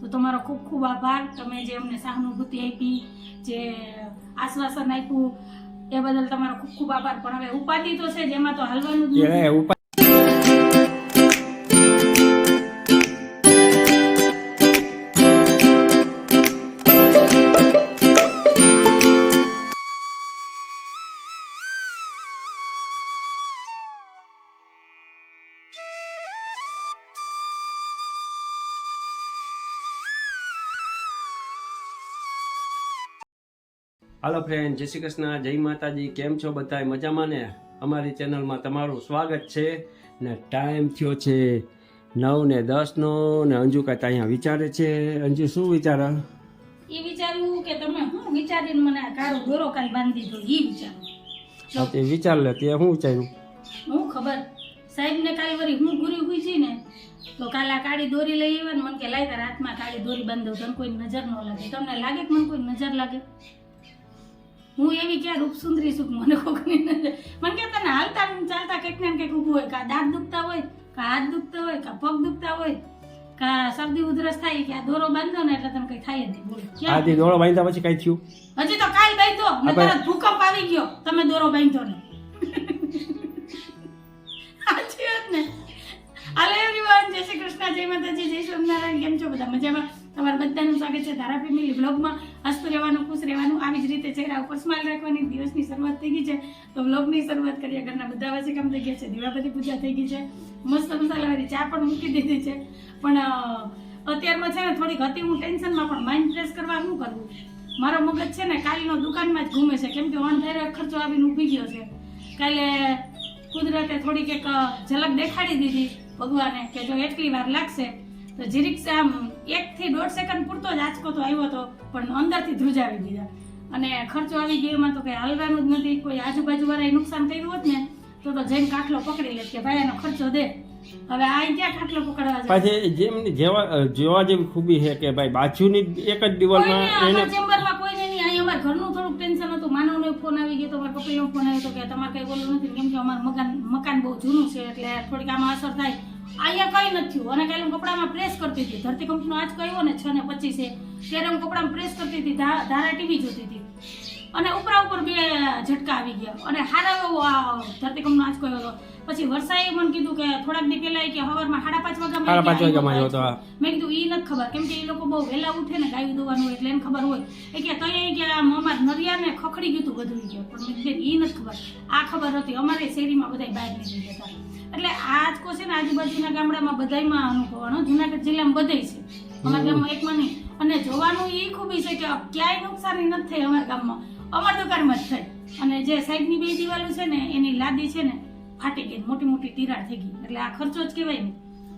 તો તમારો ખૂબ ખૂબ આભાર. તમે જે અમને સહાનુભૂતિ આપી, જે આશ્વાસન આપ્યું, એ બદલ તમારો ખૂબ ખૂબ આભાર. પણ હવે ઉપાધિ તો છે જેમાં તો હાલવાનું ફ્રેન્ડ જય શ્રી કૃષ્ણ જય માતાજી કેમ છો બધા મજામાં ને? અમારી ચેનલમાં તમારું સ્વાગત છે ને ટાઈમ થયો છે નવ ને દસ નો ને અંજુ કાંઈ અહીંયા વિચારે છે. અંજુ શું વિચારે? એ વિચાર્યું કે તમે હું વિચારીને મને આ કાળો દોરો કાલ બાંધી દીધો એ વિચારું હા, તે વિચાર લે તે શું વિચાર્યું? હું ખબર? સાહેબને કાલ વરી હું ગુરી હુઈ છી ને તો કાલ આ કાળી દોરી લઈ આવ્યા ને મને કે લાય તારા હાથમાં કાળી દોરી બાંધો તને કોઈ નજર ન લાગે. તમને લાગે કે મને કોઈ નજર લાગે? હું એવી ક્યાં રૂપ સુંદરી છું મને કોઈની મને કે તને હાલતા ચાલતા કંઈક ને કંઈક ઊભું હોય. કાં દાંત દુખતા હોય કાં હાથ દુખતા હોય કાં પગ દુખતા હોય કાં શરદી ઉધરસ થાય કે આ દોરો બાંધો ને એટલે તમે કંઈ થાય જ નહીં. બોલો? આથી દોરો બાંધ્યા પછી કઈ થયું? હજી તો કાલ બાંધ્યો ને તરત ભૂકંપ આવી ગયો. તમે દોરો બાંધ્યો ને. સાચી વાત ને. હાલો એવરીવન જય શ્રી કૃષ્ણ જય માતાજી જય સ્વામિનારાયણ. કેમ છો બધા? મજામાં? તમારા બધાનું સ્વાગત છે ધારા ફેમિલી બ્લોગમાં હસતું રહેવાનું, ખુશ રહેવાનું, આવી જ રીતે ચહેરા ઉપર સ્માઇલ રાખવાની. દિવસની શરૂઆત થઈ ગઈ છે. તો બ્લોગની શરૂઆત કરીએ. ઘરના બધા વાસી કામ થઈ ગયા છે. દીવાબત્તી પૂજા થઈ ગઈ છે. મસ્ત મસાલાવાળી ચા પણ મૂકી દીધી છે. પણ અત્યારમાં છે ને થોડીક હતી હું ટેન્શનમાં, પણ માઇન્ડ ફ્રેશ કરવા શું કરવું? મારો મગજ છે ને કાલનો દુકાનમાં જ ઘૂમે છે. કેમ કે અણધારે ખર્ચો આવીને ઊભી ગયો છે. કાલે કુદરતે થોડીક એક ઝલક દેખાડી દીધી ભગવાને કે જો એટલી વાર લાગશે તો જીરીક આમ એક થી દોઢ સેકન્ડ પૂરતો જ આંચકો તો આવ્યો હતો પણ અંદરથી ધ્રુજાવી દીધા. અને ખર્ચો આવી ગયો એમાં તો કઈ હાલવાનું જ નથી. કોઈ આજુબાજુ વાળાએ નુકસાન કર્યું હોત ને તો તો જઈને કાટલો પકડી લેત કે ભાઈ એનો ખર્ચો દે. હવે આ ક્યાં કાટલો પકડવા પાછી જેમ જેવા જોવા જેવી ખૂબી છે કે ભાઈ બાજુની એક જ દિવાલમાં એને ચેમ્બરમાં કોઈ નહીં. અહીં અમાર ઘરનું થોડુંક ટેન્શન હતું. માનવનો ફોન આવી ગયો તો મારા કપિલનો ફોન આવ્યો તો કે તમારે કઈ બોલવું નથી. કેમ કે અમારું મકાન મકાન બહુ જૂનું છે એટલે થોડીક આમાં અસર થાય. અહીંયા કઈ નથી થયું. અને કાલે હું કપડામાં પ્રેસ કરતી હતી. ધરતી કંપનીનો આંચકો આવ્યો ને છ ને પચીસે ત્યારે હું કપડામાં પ્રેસ કરતી હતી ધારા ટીવી જોતી હતી. અને ઉપરા ઉપર બે ઝટકા આવી ગયા. અને હારા એવો ધરતી કંપનો આંચકો આવ્યો પછી વર્ષાએ મને કીધું કે થોડાક દી પહેલા કે હવારમાં સાડા પાંચ વાગ્યામાં સાડા પાંચ વાગ્યામાં આવ્યો હતો, મેં કીધું એ નથી ખબર. કેમ કે એ લોકો બહુ વહેલા ઉઠે ને ગાયું દોવાનું એટલે એને ખબર હોય. એ કે તઈ આમ અમાર નરિયા ને ખખડી ગયું હતું બધું કે. પણ એ નથી ખબર. આ ખબર હતી. અમારે શેરીમાં બધા બહાર નીકળી જતા એટલે આ આજકો છે ને આજુબાજુના ગામડામાં બધાયમાં અનુભવવાનો જુનાગઢ જિલ્લામાં બધાય છે. અમારા ગામમાં એકમાં નહીં. અને જોવાનું એ ખૂબી છે કે ક્યાંય નુકસાની નથી થઈ અમારા ગામમાં. અમારા દુકાનમાં જ થઈ અને જે સાઈડની બે દિવાલો છે ને એની લાદી છે ને ફાટી ગઈ મોટી મોટી તિરાડ થઈ ગઈ. એટલે આ ખર્ચો જ કહેવાય ને.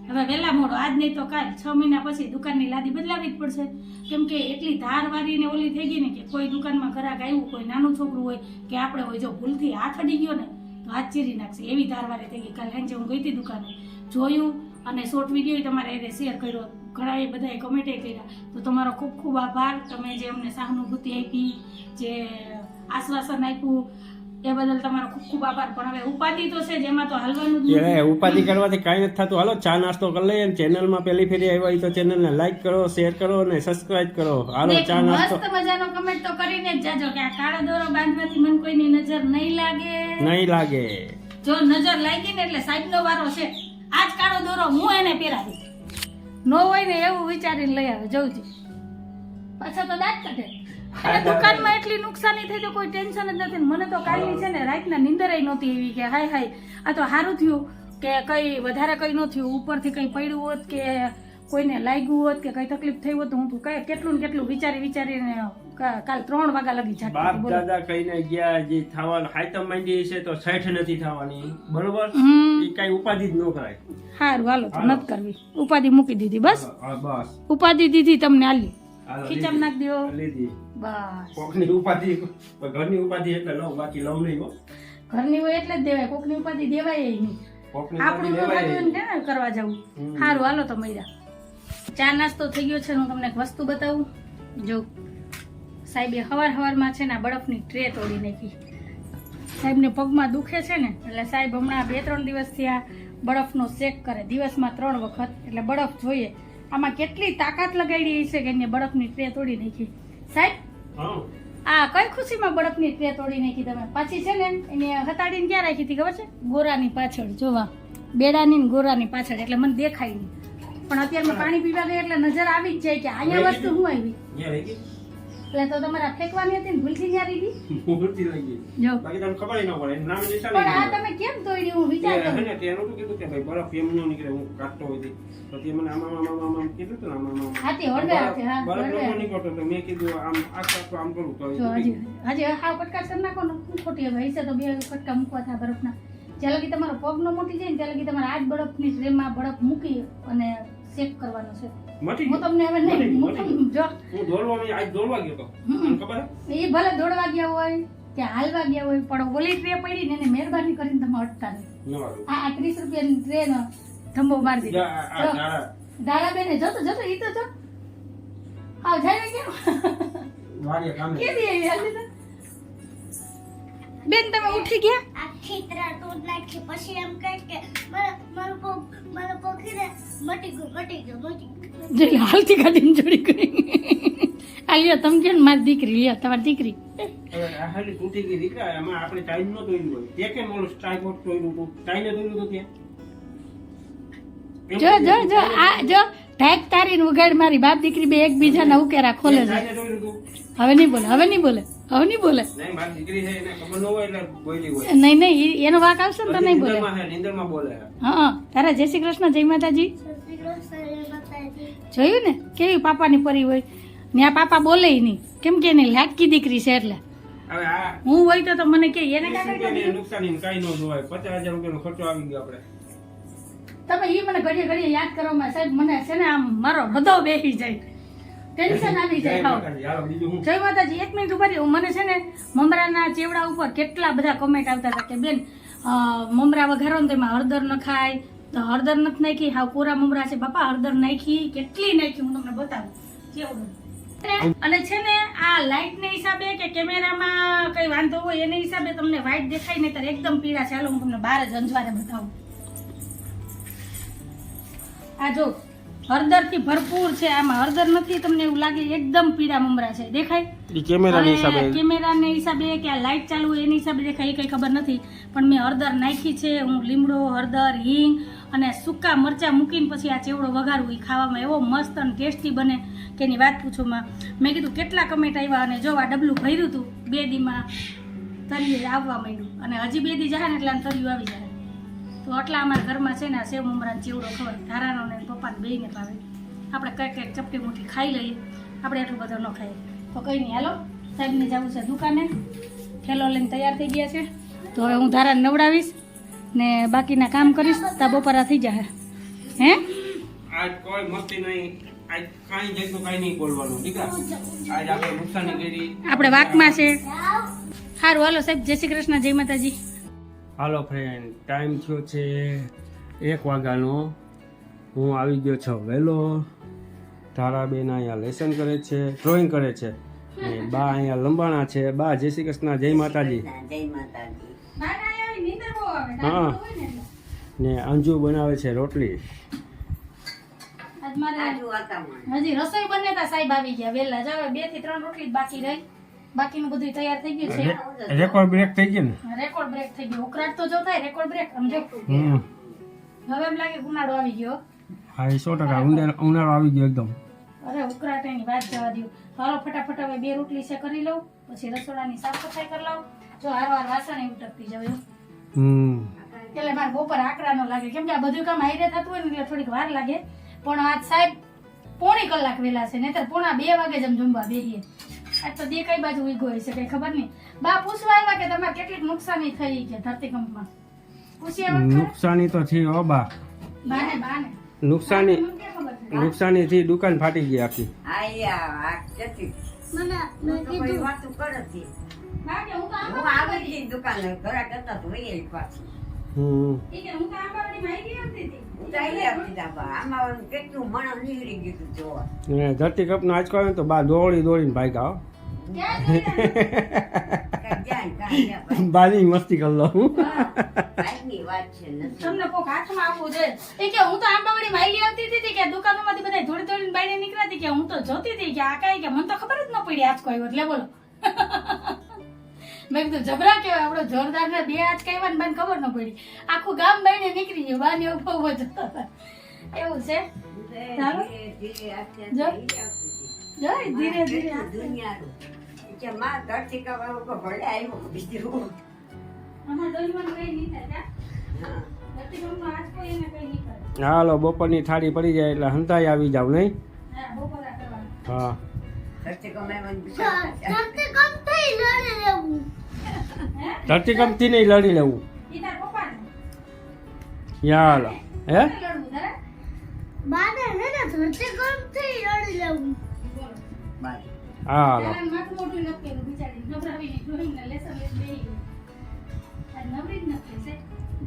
હવે વહેલા મોડો આજ નહીં તો કાલ છ મહિના પછી દુકાનની લાદી બદલાવી જ પડશે. કેમ કે એટલી ધારવારી ને ઓલી થઈ ગઈ ને કે કોઈ દુકાનમાં ઘરાક આવ્યું કોઈ નાનું છોકરું હોય કે આપણે હોય જો ભૂલથી હાથ અડી ગયો ને તો હાથ ચીરી નાખશે. એવી ધારવારે થઈ ગઈ. કાલે સાંજે હું ગઈ હતી દુકાને. જોયું અને શોર્ટ વીડિયો તમારે એને શેર કર્યો. ઘણા એ બધાએ કમેન્ટ કર્યા. તો તમારો ખૂબ ખૂબ આભાર. તમે જે અમને સહાનુભૂતિ આપી, જે આશ્વાસન આપ્યું એ બદલ તમારો ખૂબ ખૂબ આભાર. પણ હવે ઉપાધિ તો છે જેમાં તો હાલવાનું જ ઉપાધિ કરવાથી કાંઈ નથી થતું. હાલો ચા નાસ્તો કરી લઈએ ચેનલમાં પહેલી ફેરી આવ્યા હોય તો ચેનલને લાઈક કરો શેર કરો અને સબસ્ક્રાઇબ કરો. હાલો ચા નાસ્તો. મસ્ત મજાનો કમેન્ટ તો કરીને જ જાજો કે આ કાળો દોરો બાંધવાથી મને કોઈની નજર નહીં લાગે. નહીં લાગે. જો નજર લાગી ને એટલે સાહેબનો વારો છે. આજ કાળો દોરો હું એને પહેરાવી નો હોય ને એવું વિચારીને લઈ આવે જવજી પાછા તો દાંત કાઢે. અને દુકાનમાં એટલી નુકસાની થઈ તો કોઈ ટેન્શન જ નથી. મને તો કાલની છે ને રાતના નીંદરય નહોતી એવી કે હાય હાય. આ તો સારું થયું કે કઈ વધારે કઈ ન થયું. ઉપરથી કઈ પડ્યું હોત કે કોઈને લાગ્યું હોત કે કઈ તકલીફ થઈ હોત તો હું તું કઈ કેટલું ને કેટલું વિચારી વિચારીને કાલ ત્રણ વાગ્યા લગી જાય બાપ દાદા કહીને ગયા જે થવાનું હાઈતમ માંડી છે તો સેઠ નથી થવાની. બરોબર? એ કઈ ઉપાધિ જ ન કરાય. સારું હાલો તો નથી કરવી. ઉપાધિ મૂકી દીધી બસ? બસ. ઉપાધિ દીધી તમને આલી. ખીચમ નાખ દ્યો લીધી બસ. કોકની ઉપાધિ ઘરની ઉપાધિ એટલે લઉં બાકી લઉં નહીં હો. ઘરની હોય એટલે જ દેવાય કોકની ઉપાધિ દેવાય નહીં. આપણું ઉપાધિ ને કરવા જવું? સારું હાલો તો મૈરા. ચા નાસ્તો થઈ ગયો છે હું તમને એક વસ્તુ બતાવું. જો સાહેબે હવાર હવારમાં છે ને આ બરફની ટ્રે તોડી નાખી. સાહેબને પગમાં દુખે છે ને એટલે સાહેબ હમણાં બે ત્રણ દિવસથી આ બરફનો શેક કરે. દિવસમાં ત્રણ વખત એટલે બરફ જોઈએ. આમાં કેટલી તાકાત લગાડી હશે કે એને બળકની ટ્રે તોડી નાખી. સાહેબ આ કઈ ખુશીમાં બળકની ટ્રે તોડી નાખી તમે? પાછી છે ને એને હતાડીને ક્યાં રાખી હતી ખબર છે? ગોરાની પાછળ જોવા. બેડાની ને ગોરાની પાછળ એટલે મને દેખાય નહીં. પણ અત્યારે પાણી પીવા ગઈ એટલે નજર આવી જ જાય કે અહીંયા વસ્તુ હું આવી? એટલે તો તમારે ફેંકવાની હતી ને ભૂલથી ત્યાં દીધી? ભૂલથી લઈ ગઈ. જો. બાકી તમને ખબર ન પડે નામ નિશાન પણ આ તમે કેમ તોડી હું વિચાર કરું. ને તેનું તો કીધું કે ભાઈ બરફ એમ નો નીકળે હું કાટતો હોય તો. તે મને આમ આમ આમ કીધું તો આમ આમ. તે હળવે હાથે હા બરફ નો નીકળતો તો મેં કીધું આમ આ આખું આમ કરું તો હજી હજી હાવ કટકા કરી નાખો ને હું ખોટી હવે હશે તો બે કટકા મૂકવા થા બરફના. જ્યાં લગી તમારો પગ નો મોટી જાય ને ત્યાં લગી તમારે આ જ બરફની ટ્રેમાં બરફ મૂકી અને શેક કરવાનો છે. મટી હું તમને હવે નહીં હું તમને જો. હું દોડવા આજ દોડવા ગયો તો. ખબર એ ભલે દોડવા ગયા હોય કે હાલવા ગયા હોય પણ ઓલી ટ્રે પડી ને એને મહેરબાની કરીને તમે અટતા નહીં. આ ત્રીસ રૂપિયાની ટ્રેન થંભો મારી દીધો. ઝાડા. દાડાબેને જતો જતો ઈ તો જો. આવ જાય કેમ. કેદી આવી હાલી તો? બેન તમે ઉઠી ગયા? આખી ત્રણ તોડ નાખી પછી એમ કહે કે મારા મારું પગ મારું પગ મટી ગયું મટી ગયું મટી ગયું. જો હાલતી ગાડીને જોડી ગઈ આ લ્યો તમે કે મારી દીકરી લ્યો તમારી દીકરી. હવે હાલી તૂટી ગઈ દીકરા એમાં આપણે ટાઈમ નો દોર્યું હોય. તે કેમ ઓલું સ્ટ્રાઇકોટ દોર્યું ટાઈમ હતું ત્યાં જો જો જો આ જો ઢાક તારીને ઉગાડ મારી બાપ દીકરી બે એકબીજાના ઉકેરા ખોલે છે. હવે નહીં બોલે હવે નહીં બોલે હવે નહીં બોલે. નહીં નહીં એનો વાક આવશે ને તો નહીં બોલે. હા તારા જય શ્રી કૃષ્ણ જય માતાજી. જોયું ને કેવી પાપાની પરી હોય. ને આ પાપા બોલે નહીં. કેમ કે એની લાટકી દીકરી છે એટલે. હું હોય તો મને કે એને નુકસાની કાંઈ ન જોવાય પચાસ હજાર રૂપિયાનો ખર્ચો આવી ગયો આપણે. તમે એ મને ઘડીએ ઘડીએ યાદ કરવામાં સાહેબ મને છે ને આમ મારો હૃદય બેસી જાય. ટેન્શન આવી જાય હું? જય માતાજી એક મિનિટ ઊભા રહ્યો. મને છે ને મમરાના ચેવડા ઉપર કેટલા બધા કમેન્ટ આવતા હતા કે બેન મમરા વઘારો ને તો એમાં હળદર ન ખાય. તો હળદર નથી નાખી. હાવ કોરા મમરા છે. બાપા હળદર નાખી. કેટલી નાખી હું તમને બતાવું. ચેવડું અને છે ને આ લાઇટ ને હિસાબે કે કેમેરામાં કઈ વાંધો હોય એને હિસાબે તમને વ્હાઈટ દેખાય ને ત્યારે એકદમ પીળા ચાલો હું તમને બાર જ અંજવારે બતાવું. આ જો હળદરથી ભરપૂર છે આમાં હળદર નથી તમને એવું લાગે એકદમ પીળા મમરા છે. દેખાય? હિસાબે. કેમેરાને હિસાબે કે આ લાઇટ ચાલુ હોય એની હિસાબે દેખાય એ કંઈ ખબર નથી. પણ મેં હળદર નાખી છે હું લીમડો હળદર હિંગ અને સૂકા મરચાં મૂકીને પછી આ ચેવડો વઘારું. એ ખાવામાં એવો મસ્ત અને ટેસ્ટી બને કે એની વાત પૂછોમાં મેં. કીધું કેટલા કમેન્ટ આવ્યા અને જો આ ડબલું ભર્યું હતું બે દીમાં તરીએ આવવા માંડ્યું. અને હજી બે દી જાય ને એટલે તરિયું આવી જાય તો આટલા અમારા ઘરમાં છે ને આ સેવ મમરાને ચેવડો ખવાય. ધારાનો ને પપ્પાને બેને ભાવે. આપણે કંઈક કંઈક ચપટી મુઠ્ઠી ખાઈ લઈએ. આપણે એટલું બધું ન ખાઈએ. તો કંઈ નહીં હાલો. સાહેબને જવું છે દુકાને. થેલો લઈને તૈયાર થઈ ગયા છે. તો હવે હું ધારાને નવડાવીશ ને બાકીના કામ કરીશ. તા બપોરા થઈ જાય હે? આજ કોઈ મસ્તી નહીં. આપણે વાકમાં છે. સારું હાલો સાહેબ. જય શ્રી કૃષ્ણ જય માતાજી. હાલો ફ્રેન્ડ ટાઈમ થયો છે એક વાગ્યાનો. હું આવી ગયો છું વહેલો. ધારાબેન અહીંયા લેસન કરે છે ડ્રોઈંગ કરે છે. ને બા અહીંયા લંબાણા છે. બા જય શ્રી કૃષ્ણ જય માતાજી. હા. ને અંજુ બનાવે છે રોટલી. હજી રસોઈ બને સાહેબ આવી ગયા. વહેલા જાવ બેથી ત્રણ રોટલી બાકી રહી. બાકીનું બધું તૈયાર થઈ ગયું છે. રેકોર્ડ બ્રેક થઈ ગયું ને? રેકોર્ડ બ્રેક થઈ ગયું. ઉકળાટ તો જો થાય રેકોર્ડ બ્રેક સમજો હવે એમ લાગે ઉનાળો આવી ગયો. હા એ સો ટકા. ઉનાળો આવી ગયો એકદમ. અરે ઉકરાટ એની વાત જવા દઉં હાલો ફટાફટ હવે બે રોટલી છે કરી લઉં પછી રસોડાની સાફ સફાઈ કરી લઉં. જો હારવાર વાસણ એવું ટપકી જવું હમ. એટલે મારે બપોર આકડા ન લાગે. કેમ કે આ બધું કામ હાઈરે થતું હોય ને એટલે થોડીક વાર લાગે. પણ આજ સાહેબ પોણી કલાક વહેલા છે નહીતર પોણા બે વાગે જ જમવા બેસીએ આજ તો દે કઈ બાજુ ઉગો હશે કઈ ખબર નહીં. બા પૂછવા આવ્યા કે તમારે કેટલીક નુકસાની થઈ કે ધરતીકંપમાં? પૂછી આવ્યા નુકસાની તો થઈ હો બા. બાને બાને. નુકસાની છે? નુકસાની થી દુકાન ફાટી ગઈ આખી. મને મેં કીધું બા કે હું તો આંબાવાડી- હમ. કે હું તો આંબાવાડીમાં આવી ગઈ હતી. તે. કપ ધરતીકંપનો આંચકો આવ્યો તો બા દોડી દોડીને ભાગ્યા હો. ક્યાં બાની મસ્તી કરી લઉં. તમને કોક હાથમાં આપવું જોઈએ એ કે હું તો આંબાવાડી માયલી આવતી હતી કે દુકાનોમાંથી બધા થોડી થોડી બાયને નીકળતી કે હું તો જોતી હતી કે આ કાંઈ કે મને તો ખબર જ ન પડી આજ કોઈ એટલે બોલો. મેં કીધું જબરા કેવાય આપણો જોરદાર ને બે આજ કઈ વાત મને ખબર ન પડી. આખું ગામ બાઈને નીકળી ગયું બાને ઊભો ઊભો જતો એવું છે? ચાલો. ધીરે ધીરે માં ધરતી કવા ઉપર ભલે આવ્યો બીજું. કરે. હાલો બપોરની થાળી પડી જાય એટલે હંતાઈ આવી જાવ નહીં? હા, ધરતી? ધરતીકંપથી નહીં લડી લેવું. ઈ યાલો. હે. હાલો.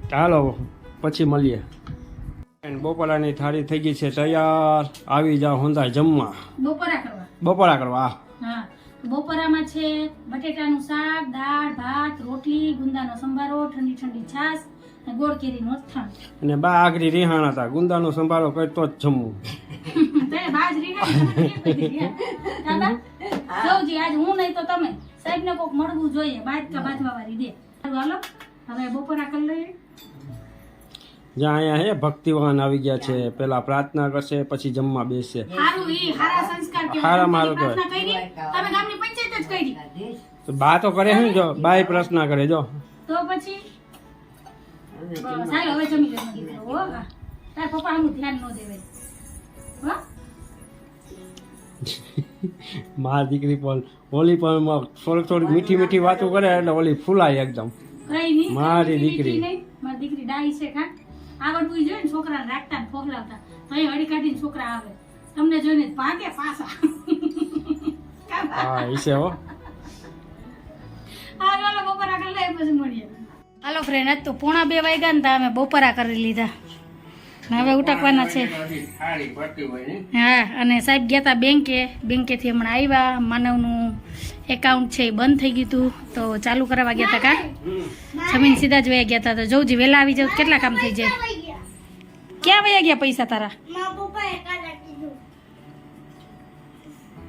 ચાલો પછી મળીએ. બપોરાની થાળી થઈ ગઈ છે તૈયાર. આવી જાઓ હોંદા જમવા. બપોરા કરવા. બપોરા કરવા હા. બપોરામાં છે બટેટાનું શાક દાળ ભાત રોટલી ગુંદાનો સંભારો ઠંડી ઠંડી છાશ અને ગોળ કેરીનું અથાણ. અને બા આગરી રિહાણા હતા. ગુંદાનો સંભારો કરતો જ જમવું. તે બાજરી સૌજી આજ હું નહીં તો તમે. સાહેબ ને કોક મળવું જોઈએ. બાજકા બાજવા વાળી દે હાલો હવે બપોરા કરી લઈએ. જ્યાં અહીંયા હે ભક્તિવાન આવી ગયા છે. પેલા પ્રાર્થના કરશે પછી જમવા બેસશે. હારું મારો મારું તો બા તો કરે શું જો બાય પ્રશ્ન કરે જો. તો પછી? અને હવે જમી લેવાનું. તાર પપ્પા આનું ધ્યાન ન દેવાય. હો? મા દીકરી પણ ઓલી પણ થોડીક થોડીક મીઠી મીઠી વાતો કરે એટલે ઓલી ફૂલાય એકદમ. મારી દીકરી. મારી દીકરી ડાઈ છે કા? આવડવું જોઈએ ને છોકરાને રાખતા ને ફોફલાવતા તો એ હળી કાઢીને છોકરા આવે. તમને જોઈને ભાગે પાછા. હા છે હો. બપોરા કરી લઈએ પછી મળીએ. હાલો ફ્રેન્ડ આજ તો પોણા બે વાગ્યા ને અમે બપોરા કરી લીધા. હવે ઉટકવાના છે. હા અને સાહેબ ગયા હતા બેંકે. બેંકેથી હમણાં આવ્યા માનવનું એકાઉન્ટ છે એ બંધ થઈ ગયું હતું તો ચાલુ કરાવવા ગયા હતા કા? જમીન સીધા જ વયા ગયા હતા તો જવું વહેલા આવી જાવ કેટલા કામ થઈ જાય? ક્યાં વયા ગયા પૈસા તારા?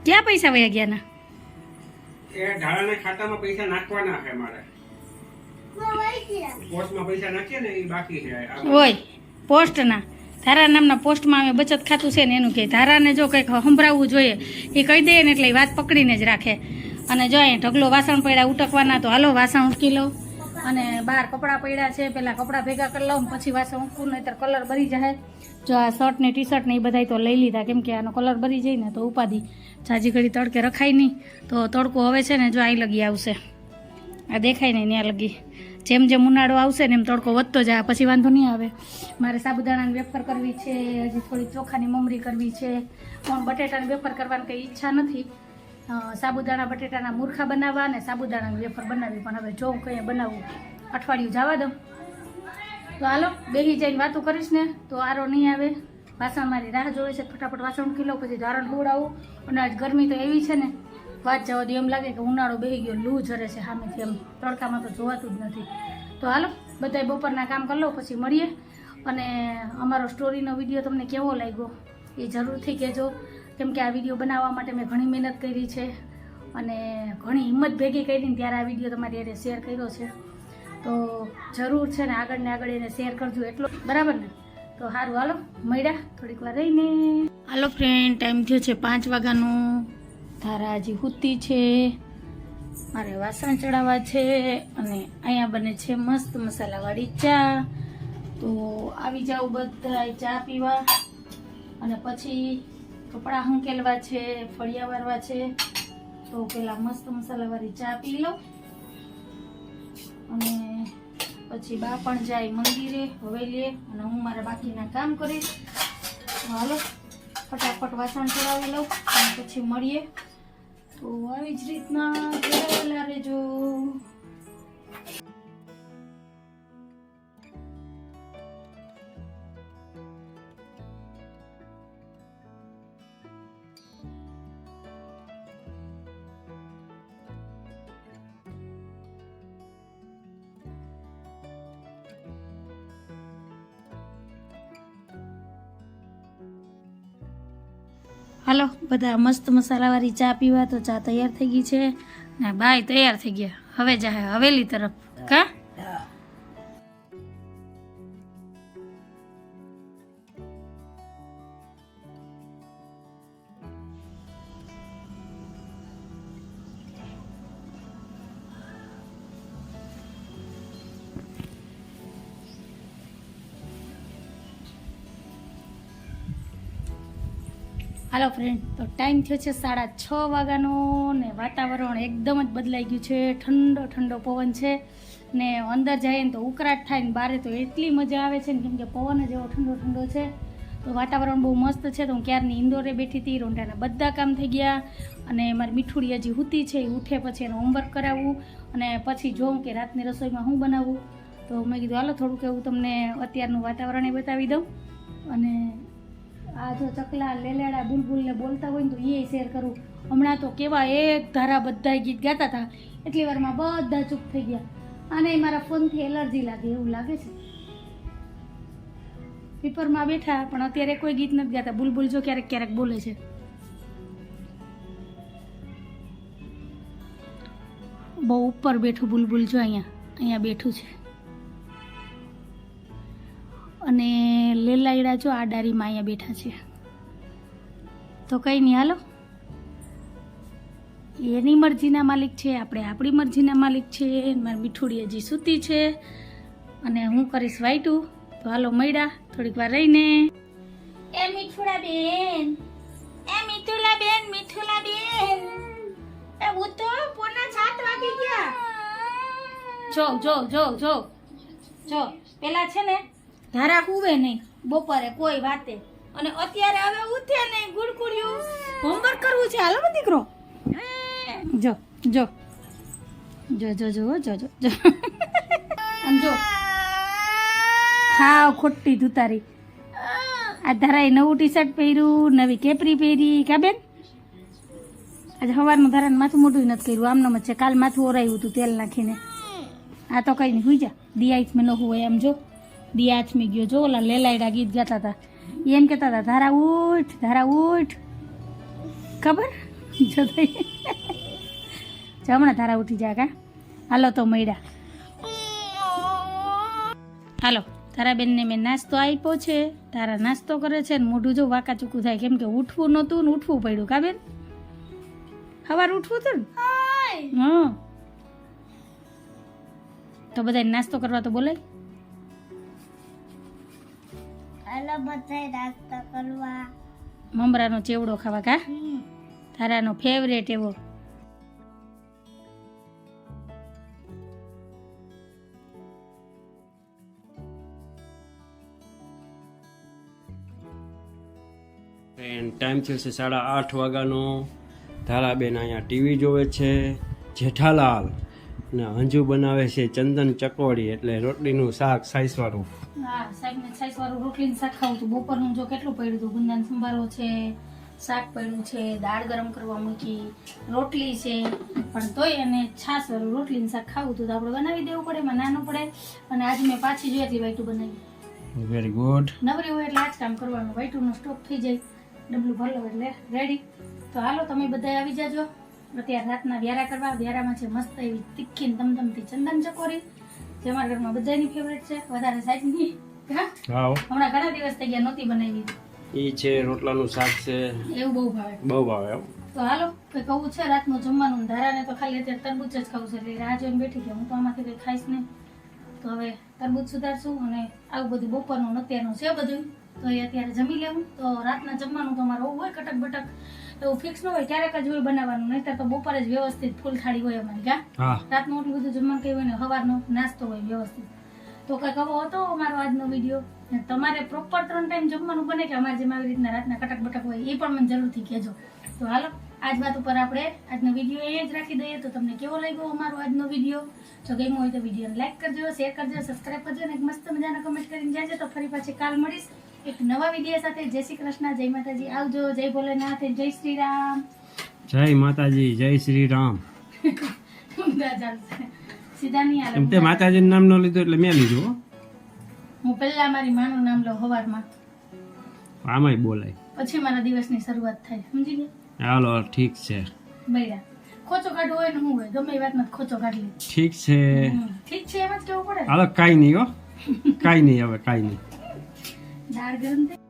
ક્યાં પૈસા વયા ગયા ના? એ ઢાળાના ખાતામાં પૈસા નાખવાના છે મારે. મેં વહી ગયા પોસ્ટમાં પૈસા નાખીએ ને એ બાકી છે. હોય પોસ્ટના. ધારા નામના પોસ્ટમાં અમે બચત ખાતું છે ને એનું કે ધારાને જો કંઈક સંભળાવવું જોઈએ એ કહી દે ને એટલે વાત પકડીને જ રાખે. અને જો અહીં ઢગલો વાસણ પડ્યા, ઉટકવાના તો હાલો વાસણ ઉટકી લઉં. અને બહાર કપડાં પડ્યા છે, પહેલાં કપડાં ભેગા કરી લઉં, પછી વાસણ ઉટકું, નહીતર કલર ભરી જાય. જો આ શર્ટ ને ટી શર્ટ ને એ બધાય તો લઈ લીધા, કેમ કે આનો કલર ભરી જાય ને તો ઉપાધિ. જાજી ઘડી તડકે રખાય નહીં, તો તડકો હવે છે ને જો અહીં લગી આવશે. આ દેખાય નહીં ત્યાં લગી. જેમ જેમ ઉનાળો આવશે ને એમ તડકો વધતો જાય, પછી વાંધો નહીં આવે. મારે સાબુદાણાની વેફર કરવી છે, હજી થોડી ચોખાની મમરી કરવી છે. પણ બટેટાની વેફર કરવાની કંઈ ઈચ્છા નથી. સાબુદાણા, બટેટાના મૂર્ખા બનાવવા અને સાબુદાણાની વેફર બનાવી પણ હવે જોઉં કંઈ બનાવવું અઠવાડિયું જવા દઉં. તો હાલો, બેહી જઈને વાતો કરીશ ને, તો આરો નહીં આવે. વાસણ મારી રાહ જોવે છે. ફટાફટ વાસણ કિલો પછી ધારણ ખવડાવું અને આજ ગરમી તો એવી છે ને, વાત જવા દે એમ લાગે કે ઉનાળો બેહી ગયો, લૂ ઝરે છે સામેથી એમ. તડકામાં તો જોવાતું જ નથી. તો હાલો, બધાય બપોરના કામ કરી લો, પછી મળીએ. અને અમારો સ્ટોરીનો વીડિયો તમને કેવો લાગ્યો, એ જરૂરથી કહેજો. કેમ કે આ વીડિયો બનાવવા માટે મેં ઘણી મહેનત કરી છે અને ઘણી હિંમત ભેગી કરીને ત્યારે આ વીડિયો તમારી હારે શેર કર્યો છે. તો જરૂર છે ને આગળ ને આગળ એને શેર કરજો એટલો. બરાબર ને? તો સારું હાલો, મળ્યા. થોડીક વાર રહીને. હાલો ફ્રેન્ડ ટાઈમ થયો છે પાંચ વાગ્યાનો. ધારા હજી હુતી છે. મારે વાસણ ચડાવવા છે અને અહીંયા બને છે મસ્ત મસાલાવાળી ચા. તો આવી જાઓ બધા ચા પીવા. અને પછી કપડાં હંકેલવા છે, ફળિયા વારવા છે, તો પેલા મસ્ત મસાલાવાળી ચા પી લઉં અને પછી બા પણ જાય મંદિરે હવેલીએ અને હું મારા બાકીના કામ કરીશ. હાલો, ફટાફટ વાસણ ચડાવી લઉં અને પછી મળીએ. તો આવી જ રીતના રહેજો. હાલો, બધા મસ્ત મસાલાવાળી ચા પીવા, તો ચા તૈયાર થઈ ગઈ છે. ને, બાય, તૈયાર થઈ ગયા. હવે જાહે હવેલી તરફ. હાલો ફ્રેન્ડ તો ટાઈમ થયો છે સાડા છ વાગ્યાનો ને વાતાવરણ એકદમ જ બદલાઈ ગયું છે. ઠંડો ઠંડો પવન છે ને અંદર જઈએ ને તો ઉકળાટ થાય ને બારે તો એટલી મજા આવે છે ને, કેમ કે પવન જ એવો ઠંડો ઠંડો છે. તો વાતાવરણ બહુ મસ્ત છે તો હું ક્યારની ઇન્દોરે બેઠી હતી, રોંઢાના બધા કામ થઈ ગયા અને મારી મીઠુડી હજી હુતી છે, એ ઉઠે પછી એનું હોમવર્ક કરાવવું અને પછી જોઉં કે રાતની રસોઈમાં હું બનાવું. તો મેં કીધું, હાલો થોડુંક એવું તમને અત્યારનું વાતાવરણ એ બતાવી દઉં. અને આ જો ચકલા લેલેડા બુલબુલને બોલતા હોય ને તો એ શેર કરું. હમણાં તો કેવા એક ધારા બધા ગીત ગાતા હતા એટલી વારમાં બધા ચૂપ થઈ ગયા. અને મારા ફોનથી એલર્જી લાગે, એવું લાગે છે. પેપરમાં બેઠા, પણ અત્યારે કોઈ ગીત નથી ગાતા. બુલબુલ જો ક્યારેક ક્યારેક બોલે છે. બહુ ઉપર બેઠું બુલબુલ જો અહીંયા. અહીંયા બેઠું છે. અને લેલાયડા જો આ ડારીમાં અહીંયા બેઠા છે. તો કંઈ નહીં હાલો. એની મરજીના માલિક છે આપણે આપણી મરજીના માલિક છે મારી મીઠુડી હજી સૂતી છે અને હું કરીશ વાઈટું તો હાલો મળ્યા. થોડીક વાર રહીને. એ મીઠુડા બેન એ મીઠુલા બેન મીઠુલા બેન એ હું તો પોના સાત વાગી ગયા. જો જો જો જો. જો પેલા છે ને ધારા કુવે નહીં, બપોરે કોઈ વાતે. અને અત્યારે હવે ઉઠે નહીં ગુડકુડિયું હોમવર્ક કરવું છે? હાલો દીકરો. જો જો. જો જો જો જો જો જો. આમ જો. હાવ ખોટી ધુતારી. આ ધારાએ નવું ટી શર્ટ પહેર્યું, નવી કેપરી પહેરી. કા બેન? આજે સવારનું ધારાને માથું મોટું નથી કર્યું. આમનો જ છે કાલ માથું ઓરાયું હતું તેલ નાખીને. આ તો કઈ નહીં, હુઈ જા. દિયા મેં ન હોય એમ જો. દિયા આથમી ગયો જો ઓલા લેલાયડા ગીત ગાતા હતા એમ કહેતા હતા ધારા ઉઠ ધારા ઉઠ ખબર જો હમણાં ધારા ઉઠી જાય કા હાલો તો મળ્યા હાલો તારા બેનને મેં નાસ્તો આપ્યો છે તારા નાસ્તો કરે છે ને મોઢું જો વાકા ચૂકું થાય કેમ કે ઉઠવું નહોતું ને ઉઠવું પડ્યું કા બેન સવાર ઉઠવું હતું ને હા તો બધાને નાસ્તો કરવા તો બોલાય હાલો બધાય નાસ્તો કરવા. મમરાનો ચેવડો ખાવા કા? તારાનો ફેવરેટ એવો. ફ્રેન્ડ ટાઈમ થયો છે સાડા આઠ વાગ્યાનો. ધારાબેન અહીંયા ટીવી જોવે છે. જેઠાલાલ ને હંજુ બનાવે છે ચંદન ચકોડી એટલે રોટલીનું શાક સાઈસવાળું. હા વાળું રોટલીને શાક ખાવું હતું. બપોરનું જો કેટલું પડ્યું હતું? ગુંદાન સંભારો છે શાક પડ્યું છે દાળ ગરમ કરવા મૂકી રોટલી છે. પણ તોય અને છાસ વાળું રોટલીને શાક ખાવું હતું. તો આપણે બનાવી દેવું પડે એમાં નાનું પડે. અને આજે મેં પાછી જોઈએ એટલી વાઈટું બનાવી. વેરી ગુડ નવરી હોય એટલે આ જ કામ કરવાનું. વાઈટુનો સ્ટોક થઈ જાય. ડબલું ભરલો એટલે રેડી તો હાલો તમે બધા આવી જાજો. અત્યારે રાતના વ્યારા કરવા. વ્યારામાં છે મસ્ત એવી તીખી ને તમતમતી ચંદન ચકોરી જે અમારા ઘરમાં બધાની ફેવરેટ છે. વધારે સાઈઝની હા? હમણાં ઘણા દિવસ થઈ ગયા નહોતી બનાવી. એ છે રોટલાનું શાક છે. એવું બહુ ભાવે. બહુ ભાવે તો હાલો કંઈ કહું છે રાતનું જમવાનું? ધારાને તો ખાલી અત્યારે તરબૂચ જ ખાવું છે. એટલે રાહ જોઈને બેઠી કે હું તો આમાંથી કંઈ ખાઈશ નહીં. તો હવે તરબૂચ સુધારશું અને આવું બધું બપોરનું ને અત્યારનું છે બધું. તો એ અત્યારે જમી લેવું. તો રાતના જમવાનું તો અમારે હોય કટક બટક એવું ફિક્સ ન હોય ક્યારેક જ હોય બનાવવાનું. નહીતર તો બપોરે જ વ્યવસ્થિત ફૂલ થાળી હોય અમારી કા? હા. રાતનું એટલું બધું જમવાનું કંઈ હોય ને સવારનો નાસ્તો હોય વ્યવસ્થિત. તો કંઈક આવો હતો અમારો આજનો વીડિયો તમારે પ્રોપર ત્રણ ટાઈમ જમવાનું બને કે અમારે જેમ આવી રીતના રાતના કટક બટક હોય એ પણ મને જરૂરથી કહેજો. તો હાલો આજ વાત ઉપર આપણે આજનો વીડિયો એ જ રાખી દઈએ. તો તમને કેવો લાગ્યો અમારો આજનો વીડિયો જો ગમ્યો હોય તો વિડીયોને લાઈક કરજો શેર કરજો સબસ્ક્રાઈબ કરજો અને એક મસ્ત મજાના કમેન્ટ કરીને જાજો. તો ફરી પાછી કાલ મળીશ એક નવા વીડિયો સાથે. જય શ્રી કૃષ્ણ જય માતાજી. આવજો જય ભોલેનાથ જય શ્રી રામ. જય માતાજી જય શ્રી રામ. ચાલશે. સીધા નહીં આવે એમ તે માતાજીનું નામ ન લીધું એટલે મેં લીધું હું. પહેલા મારી માનું નામ લઉં હવારમાં. આમાંય બોલાય. પછી મારા દિવસની શરૂઆત થાય. સમજી ગયા? હાલો ઠીક છે. બૈરા. ખોચો કાઢવો હોય ને હું હોય ગમે એ વાતમાં ખોચો કાઢી લે ઠીક છે. ઠીક છે એમ જ કેવું પડે. હાલો કાંઈ નહીં હો. કાંઈ નહીં હવે કાંઈ નહીં. દાળ ગરમ